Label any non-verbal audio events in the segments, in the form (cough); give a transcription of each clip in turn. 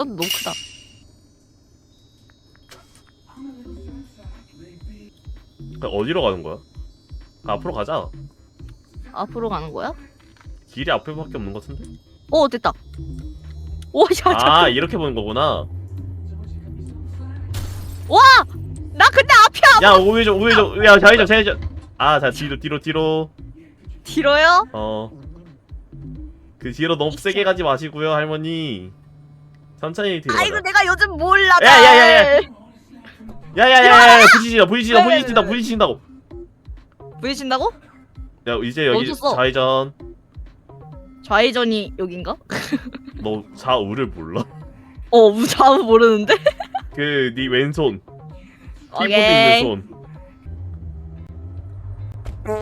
어, 너무 크다. 어디로 가는 거야? 아, 앞으로 가자. 앞으로 가는 거야? 길이 앞에밖에 없는 것 같은데? 오 됐다. 오, 야, 아, 아, 이렇게 보는 거구나. 나 근데 앞이 안 야, 우회전, 우회전. 야, 좌회전, 좌회전. 아, 자, 뒤로, 뒤로, 뒤로. 길어요? 어. 그 뒤로 너무 세게 가지 마시고요, 할머니. 천천히 뒤로. 아이고 가자. 내가 요즘 몰라. 야, 야, 야, 야. 야야야야, 왜, 왜, 부딪힌다, 왜, 왜? 부딪힌다고. 보이신다고? 야, 이제 여기 멈췄어. 좌회전. 좌회전이 여긴가? (laughs) 너 좌우를 몰라? 어, 우좌우 모르는데? (laughs) 그 네 왼손. 키보드 오케이. 있는 손.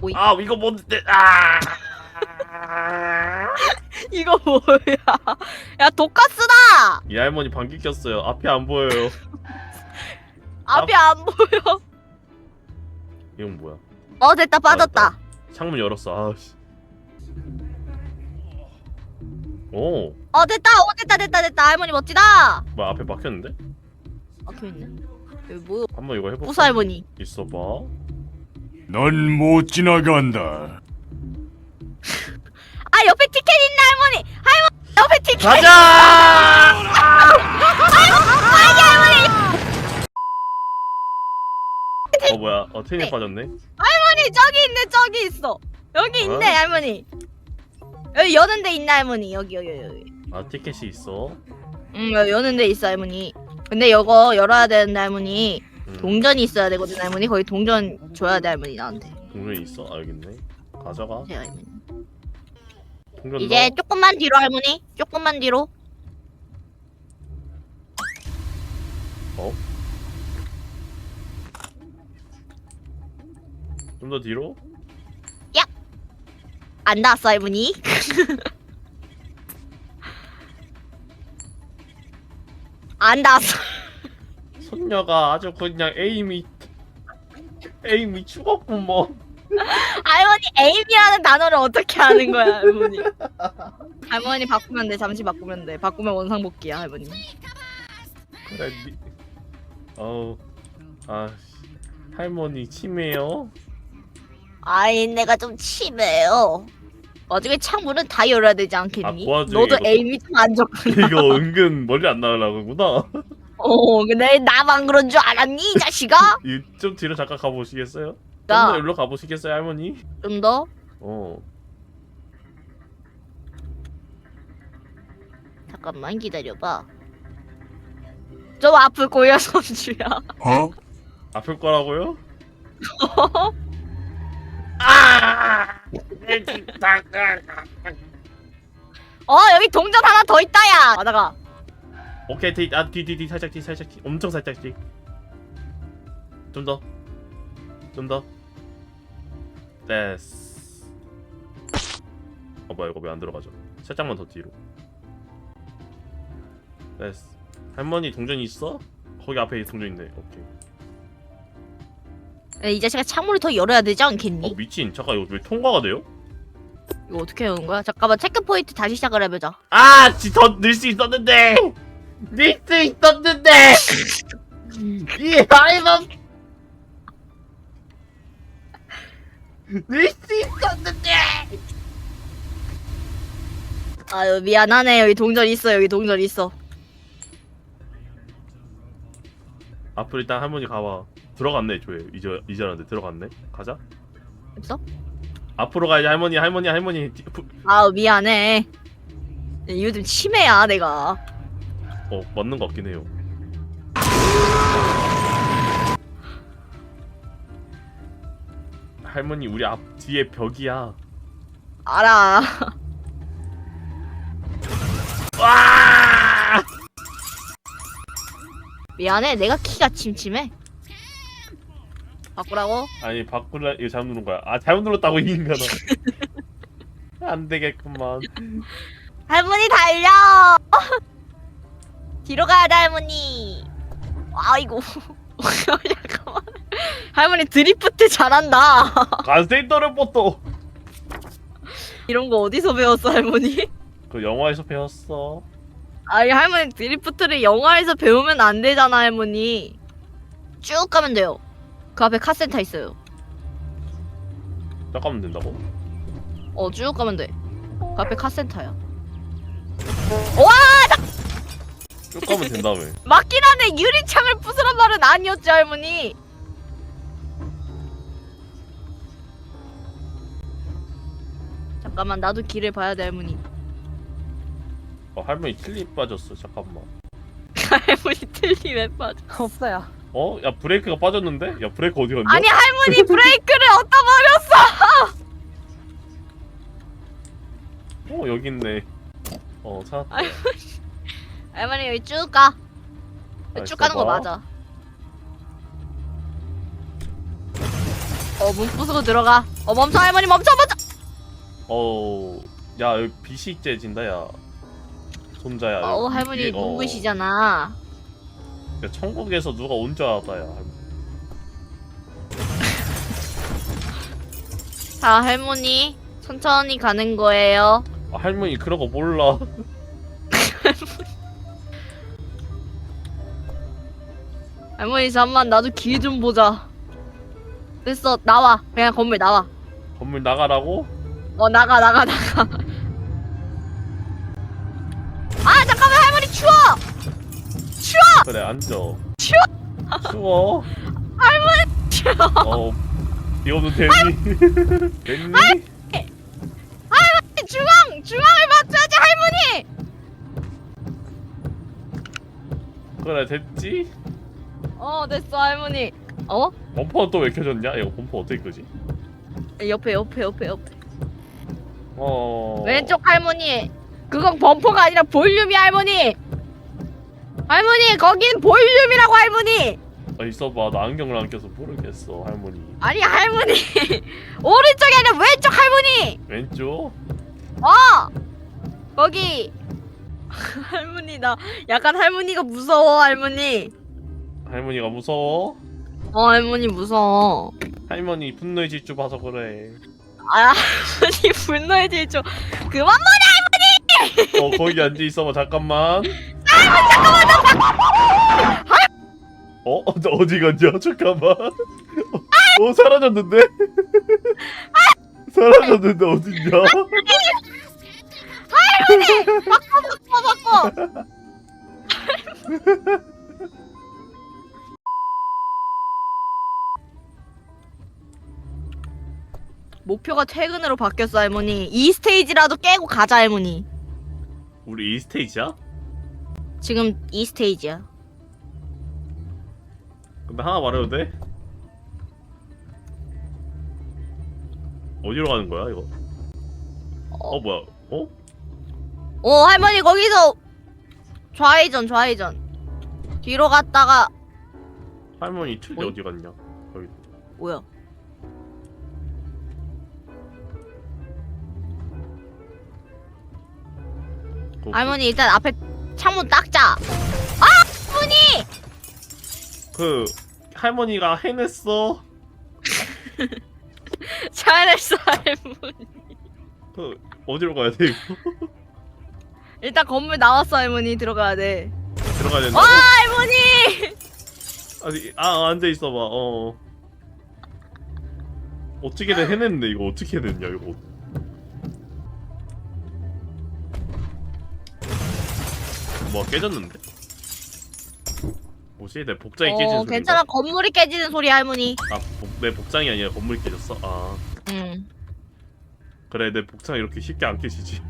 오이. 아, 이거 뭔데? 아. (laughs) 이거 뭐야? 야, 독가스다! 이 할머니 방귀 꼈어요. 앞이 안 보여요. (laughs) 앞이 안 보여. 이건 뭐야? 어, 됐다, 빠졌다. 창문 열었어. 아씨. 오, 어, 됐다, 어, 됐다, 됐다, 됐다. 할머니 멋지다! 뭐 앞에 막혔는데? 막혀 있네. 여기 뭐, 한번 이거 해볼까? 부사 할머니. 있어봐. 넌 못 지나간다. 아, 옆에 티켓 있네, 할머니! 할머니! 옆에 티켓! 가자! 어 뭐야? 어 트윈이 빠졌네. 할머니, 저기 있네, 저기 있어. 여기 있네, 어? 할머니. 여기 여는 데 있네, 할머니. 여기, 여기, 여기. 아 티켓이 있어. 응, 여기 여는 데 있어, 할머니. 근데 이거 열어야 되는데, 할머니. 음, 동전이 있어야 되거든, 할머니. 거기 동전 줘야 돼, 할머니, 나한테. 동전이 있어? 알겠네. 가져가. 네, 할머니. 동전 이제 넣어. 조금만 뒤로, 할머니. 조금만 뒤로. 어? 좀더 뒤로? 안 닿았어, 할머니. (laughs) 안 닿았어. 손녀가 아주 그냥 에임이 에임이 죽었구먼. 할머니, 에임이라는 단어를 어떻게 하는 거야, 할머니. 할머니 바꾸면 돼, 잠시 바꾸면 돼. 바꾸면 원상복귀야, 할머니. 그래. 미... 어우. 아 할머니 치매요? 아이, 내가 좀 심해요. 나중에 창문은 다 열어야 되지 않겠니? 아, 너도 이거- 에임이 좀 안 좋구나. 이거 은근 멀리 안 나가려고구나. 어, 근데 나만 그런 줄 알았니, 이 자식아? (laughs) 이- 좀 뒤로 잠깐 가보시겠어요? 좀 나. 더 일로 가보시겠어요, 할머니? 좀 더? 어. 잠깐만 기다려봐. 좀 앞을 고여 (laughs) 선주야. 어? 아플 거라고요? (laughs) 아! 어 여기 동전 하나 더 있다야. 오케이, 뒤, 아, 뒤, 뒤, 뒤, 살짝 뒤, 살짝 뒤, 엄청 살짝 뒤. 좀 더, 좀 더. 됐어. 어 뭐야 이거 왜 안 들어가죠? 살짝만 더 뒤로. 됐어. 할머니 동전 있어? 거기 앞에 동전 있네. 오케이. 이 자식아 창문을 더 열어야 되지 어 않겠니? 미친. 잠깐 이거 왜 통과가 돼요? 이거 어떻게 하는 거야? 잠깐만 체크 포인트 다시 시작을 해보자. 아, 더넣수 있었는데. 넣을 수 있었는데. (laughs) 이. 넣 을수 있었는데. 아유 미안하네 여기 동전 있어 여기 동전 있어. 앞으로 일단 할머니 가봐. 들어갔네, 조에. 이제 이제라는데 들어갔네. 가자. 없어? 앞으로 가야지 할머니, 할머니, 할머니. 뒤- 아우 미안해. 요즘 치매야 내가. 어, 맞는 것 같긴 해요. 할머니, 우리 앞 뒤에 벽이야. 알아. (laughs) 와! 미안해 내가 키가 침침해. 바꾸라고? 아니 바꿀라 이거 잘못 누른 거야. 아 잘못 눌렀다고 이 인간아. (laughs) 안 되겠구만. 할머니 달려! (laughs) 뒤로 가야 돼 할머니. 아이고. 잠깐만. (laughs) 할머니 드리프트 잘한다. (laughs) 가세이터를 뽀또. 이런 거 어디서 배웠어 할머니? 그 영화에서 배웠어. 아니 할머니 드리프트를 영화에서 배우면 안 되잖아 할머니. 쭉 가면 돼요. 그 앞에 카센터 있어요. 딱 가면 된다고? 어 쭉 가면 돼. 그 앞에 카센터야. 쭉 가면 된다며. 맞긴 한데 유리창을 부수란 말은 아니었지 할머니. 잠깐만 나도 길을 봐야 돼 할머니. 어, 할머니 틀립 빠졌어. 잠깐만. (laughs) 할머니 틀림에 빠져. 없어요. 어? 야 브레이크가 빠졌는데? 야 브레이크 어디 갔냐? 아니 할머니 (laughs) 브레이크를 어디다 버렸어? 어 여기 있네. 어 찾았다. 아유. (laughs) 할머니 여기 쭉 가. 아, 쭉 가는 거. 맞아. 어 문 부수고 들어가. 어 멈춰 할머니 멈춰 멈춰. 어, 야 여기 빛이 째진다 야. 손자야. 어 여기 할머니 위에, 어. 누구시잖아. 야, 천국에서 누가 온 줄 알았다 야. (laughs) 자 할머니 천천히 가는 거예요. 아, 할머니 그런 거 몰라. (laughs) 할머니 잠만 나도 길 좀 보자. 됐어 나와 그냥 건물 나와. 건물 나가라고? 어 나가 나가 나가. 아 잠깐만 할머니 추워. 그래 앉아. 추워. 추워. (laughs) 추워. 어, 이거도 되니? 됐니? 중앙 중앙을 맞춰야지 할머니. 그래 됐지? 어 됐어 할머니. 어 범퍼는 또 왜 켜졌냐? 이거 범퍼 어떻게 끄지? 옆에 옆에 옆에 옆에. 어. 왼쪽 할머니. 그건 범퍼가 아니라 볼륨이 할머니. 할머니 거긴 볼륨이라고 할머니. 아 있어봐 나 안경을 안 껴서 모르겠어 할머니. 아니 할머니 (laughs) 오른쪽이 아니라 왼쪽 할머니. 왼쪽? 어 거기 (laughs) 할머니 나 약간 할머니가 무서워 할머니. 할머니가 무서워? 어 할머니 무서워. 할머니 분노의 질주 봐서 그래. 아 할머니 (laughs) 분노의 질주 그만 어 거기 앉아 있어봐 잠깐만. 어? 어, 저 어디 갔냐? 잠깐만. 어 사라졌는데? 사라졌는데 어딨냐? 바꿔 바꿔. 목표가 퇴근으로 바뀌었어 할머니. 이 스테이지라도 깨고 가자 할머니. 우리 이 스테이지야? 지금 이 스테이지야. 근데 하나 말해도 돼? 어디로 가는 거야 이거? 어 뭐야? 어? 어 할머니 거기서 좌회전 좌회전. 뒤로 갔다가 할머니 틀이 어이? 어디 갔냐? 뭐야? 그, 할머니 일단 앞에 창문 닦자. 그 할머니가 해냈어. (laughs) 잘했어 할머니. 그 어디로 가야 돼 이거? (laughs) 일단 건물 나왔어 할머니 들어가야 돼. 들어가야 된다. 와 할머니. 아니 아 앉아 있어봐. 어. 어떻게든 해냈네 이거 어떻게 해냈냐 이거. 뭐 깨졌는데? 뭐지 내 복장이 깨진 어 소리인가? 괜찮아 건물이 깨지는 소리 할머니. 아, 복- 내 복장이 아니라 건물이 깨졌어? 아, 응. 그래, 내 복장이 이렇게 쉽게 안 깨지지.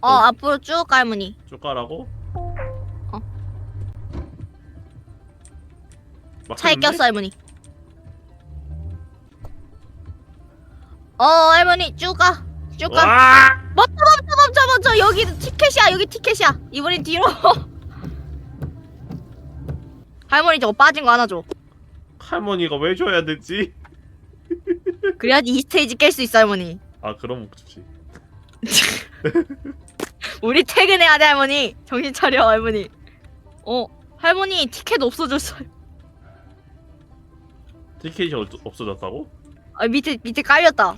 어 어. 앞으로 쭉 가, 할머니. 쭉 가라고? 어. 막혔는데? 차에 꼈어 할머니. 어 할머니 쭉 가. 쭉 가. 와! 멈춰 멈춰 멈춰 여기 티켓이야 여기 티켓이야. 이번엔 뒤로. (laughs) 할머니 저거 빠진 거 하나 줘. 할머니가 왜 줘야 되지? (laughs) 그래야지 이 스테이지 깰 수 있어 할머니. 아, 그럼 좋지. (laughs) 우리 퇴근해야 돼 할머니. 정신 차려 할머니. 어 할머니 티켓 없어졌어요. 티켓이 어, 없어졌다고? 아 밑에 밑에 깔렸다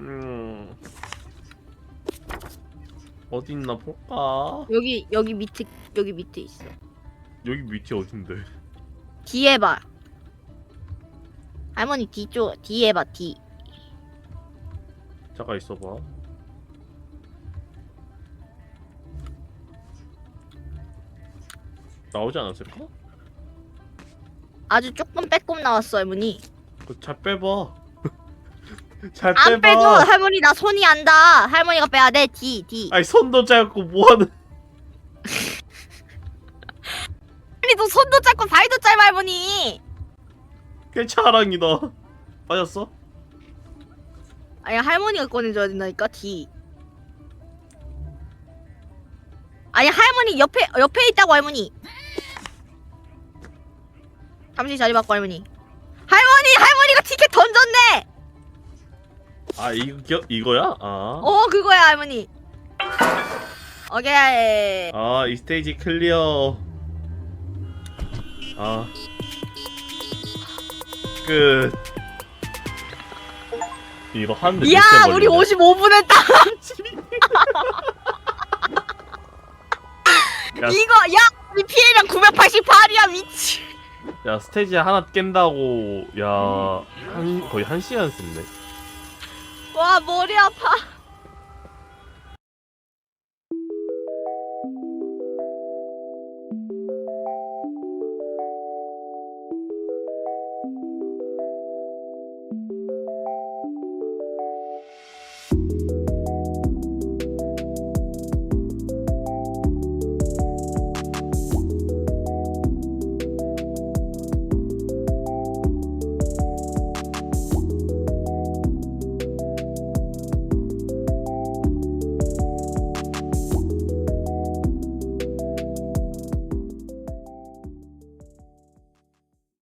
음. 어디 있나 볼까? 여기 여기 밑에 여기 밑에 있어. 여기 밑이 어딘데? 뒤에 봐. 할머니 뒤쪽 뒤에 봐 뒤. 잠깐 있어봐. 나오지 않았을까? 아주 조금 빼꼼 나왔어 할머니. 그잘 빼봐. 잘 안 빼도 빼봐. 할머니 나 손이 안다. 할머니가 빼야 돼뒤 뒤. 아니 손도 짧고 뭐하는? 할머니도 손도 짧고 발도 짧아 할머니. 그게 자랑이다. 빠졌어? 아니 할머니가 꺼내줘야 된다니까 뒤. 아니 할머니 옆에 옆에 있다고 할머니. 잠시 자리 바꿔 할머니. 할머니 할머니가 티켓 던졌네. 아 이거 이거야? 아. 어 그거야 할머니. 오케이. 아, 이 스테이지 클리어. 아. 끝. 이거 하는데 몇 시간 우리 걸리냐? 55분 했다. 야. 이거 야 우리 피해량 988이야 미치. 야, 스테이지 하나 깬다고 야, 한 거의 한 시간 썼네. 와 머리 아파.